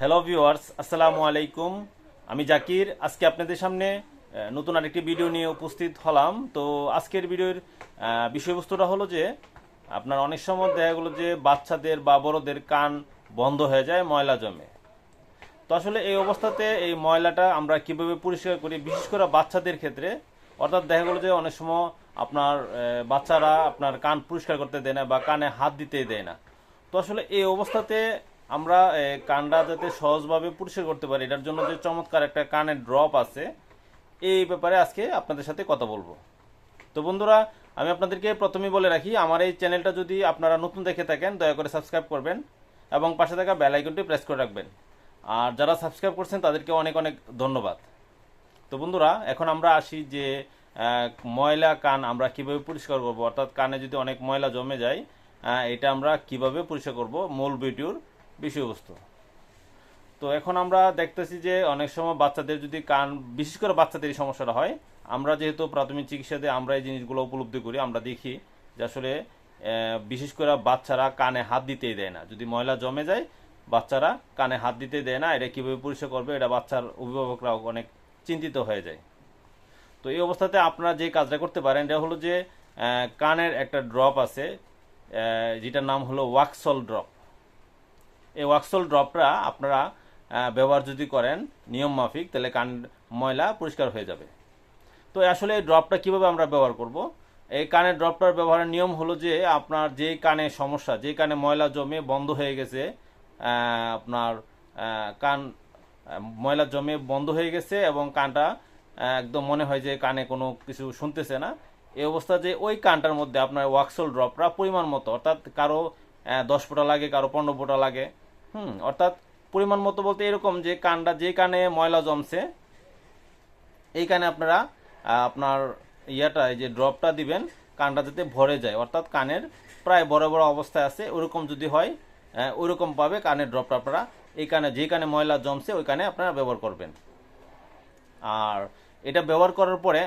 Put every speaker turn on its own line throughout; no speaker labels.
Hello viewers আসসালামু আলাইকুম আমি জাকির। আজকে আপনাদের সামনে নতুন আরেকটি ভিডিও নিয়ে উপস্থিত হলাম। তো আজকের ভিডিওর বিষয়বস্তুটা হলো যে, আপনার অনেক সময় দেখা গেলো যে বাচ্চাদের বা বড়দের কান বন্ধ হয়ে যায় ময়লা জমে। তো আসলে এই অবস্থাতে এই ময়লাটা আমরা কীভাবে পরিষ্কার করি, বিশেষ করে বাচ্চাদের ক্ষেত্রে, অর্থাৎ দেখা গেলো যে অনেক সময় আপনার বাচ্চারা আপনার কান পরিষ্কার করতে দেয় না বা কানে হাত দিতে দেয় না। তো আসলে এই অবস্থাতে আমরা কানটা যাতে সহজভাবে পরিষ্কার করতে পারি, এটার জন্য যে চমৎকার একটা কানের ড্রপ আছে, এই ব্যাপারে আজকে আপনাদের সাথে কথা বলব। তো বন্ধুরা, আমি আপনাদেরকে প্রথমেই বলে রাখি, আমার এই চ্যানেলটা যদি আপনারা নতুন দেখে থাকেন, দয়া করে সাবস্ক্রাইব করবেন এবং পাশে থাকা বেল আইকনটি প্রেস করে রাখবেন। আর যারা সাবস্ক্রাইব করছেন, তাদেরকে অনেক অনেক ধন্যবাদ। তো বন্ধুরা, এখন আমরা আসি যে ময়লা কান আমরা কীভাবে পরিষ্কার করব, অর্থাৎ কানে যদি অনেক ময়লা জমে যায় এটা আমরা কীভাবে পরিষ্কার করব, মূল ভিডিওর বিষয়বস্তু। তো এখন আমরা দেখতেছি যে অনেক সময় বাচ্চাদের যদি কান, বিশেষ করে বাচ্চাদের এই সমস্যাটা হয়, আমরা যেহেতু প্রাথমিক চিকিৎসাতে আমরা এই জিনিসগুলো উপলব্ধি করি, আমরা দেখি যে আসলে বিশেষ করে বাচ্চারা কানে হাত দিতেই দেয় না। যদি ময়লা জমে যায়, বাচ্চারা কানে হাত দিতে দেয় না, এটা কীভাবে পরিষ্কার করবে, এটা বাচ্চার অভিভাবকরাও অনেক চিন্তিত হয়ে যায়। তো এই অবস্থাতে আপনারা যে কাজটা করতে পারেন, এটা হলো যে কানের একটা ড্রপ আছে যেটার নাম হলো ওয়াক্সল ড্রপ। এই ওয়াক্সল ড্রপটা আপনারা ব্যবহার যদি করেন নিয়ম মাফিক, তাহলে কান ময়লা পরিষ্কার হয়ে যাবে। তো আসলে এই ড্রপটা কীভাবে আমরা ব্যবহার করব? এই কানের ড্রপটার ব্যবহারের নিয়ম হলো যে, আপনার যেই কানে সমস্যা যেই কানে ময়লা জমে বন্ধ হয়ে গেছে আপনার কান ময়লা জমে বন্ধ হয়ে গেছে এবং কানটা একদম মনে হয় যে কানে কোনো কিছু শুনতেছে না, এই অবস্থা যে ওই কানটার মধ্যে আপনার ওয়াক্সল ড্রপটা পরিমাণ মতো, অর্থাৎ কারও দশ ফোঁটা লাগে, কারও পনেরো ফোঁটা লাগে হুম অর্থাৎ পরিমাণ মতো বলতে এরকম যে কানটা যে কানে ময়লা জমছে এই কানে আপনারা আপনার ইয়াটা এই যে ড্রপটা দিবেন কানটা যাতে ভরে যায়। অর্থাৎ কানের প্রায় বড় বড় অবস্থায় আছে ওরকম যদি হয় আহ, ওইরকম পাবে কানের ড্রপটা আপনারা। এই কানে যে কানে ময়লা জমছে ওই কানে আপনারা ব্যবহার করবেন। আর এটা ব্যবহার করার পরে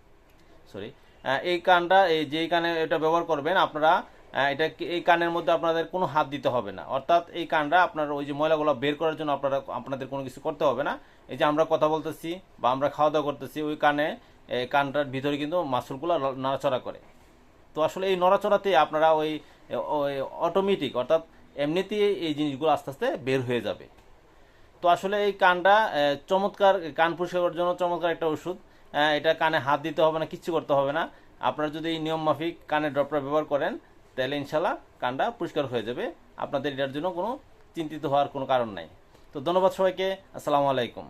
সরি এই কানটা এই যে কানে এটা ব্যবহার করবেন আপনারা এটা এই কানের মধ্যে আপনাদের কোনো হাত দিতে হবে না। অর্থাৎ এই কানটা আপনার ওই যে ময়লাগুলো বের করার জন্য আপনারা আপনাদের কোনো কিছু করতে হবে না। এই যে আমরা কথা বলতেছি বা আমরা খাওয়া দাওয়া করতেছি, ওই কানে, এই কানটার ভিতরে কিন্তু মাসুলগুলো নড়াচড়া করে। তো আসলে এই নড়াচড়াতে আপনারা ওই অটোমেটিক অর্থাৎ এমনিতেই এই জিনিসগুলো আস্তে আস্তে বের হয়ে যাবে। তো আসলে এই কানটা চমৎকার, কান পরিষ্কার জন্য চমৎকার একটা ওষুধ। এটা কানে হাত দিতে হবে না, কিচ্ছু করতে হবে না। আপনারা যদি এই নিয়ম মাফিক কানে ড্রপটা ব্যবহার করেন তাহলে ইনশাল্লাহ কান্ডা পরিষ্কার হয়ে যাবে। আপনাদের এটার জন্য কোনো চিন্তিত হওয়ার কোনো কারণ নাই। তো ধন্যবাদ সবাইকে। আসসালামু আলাইকুম।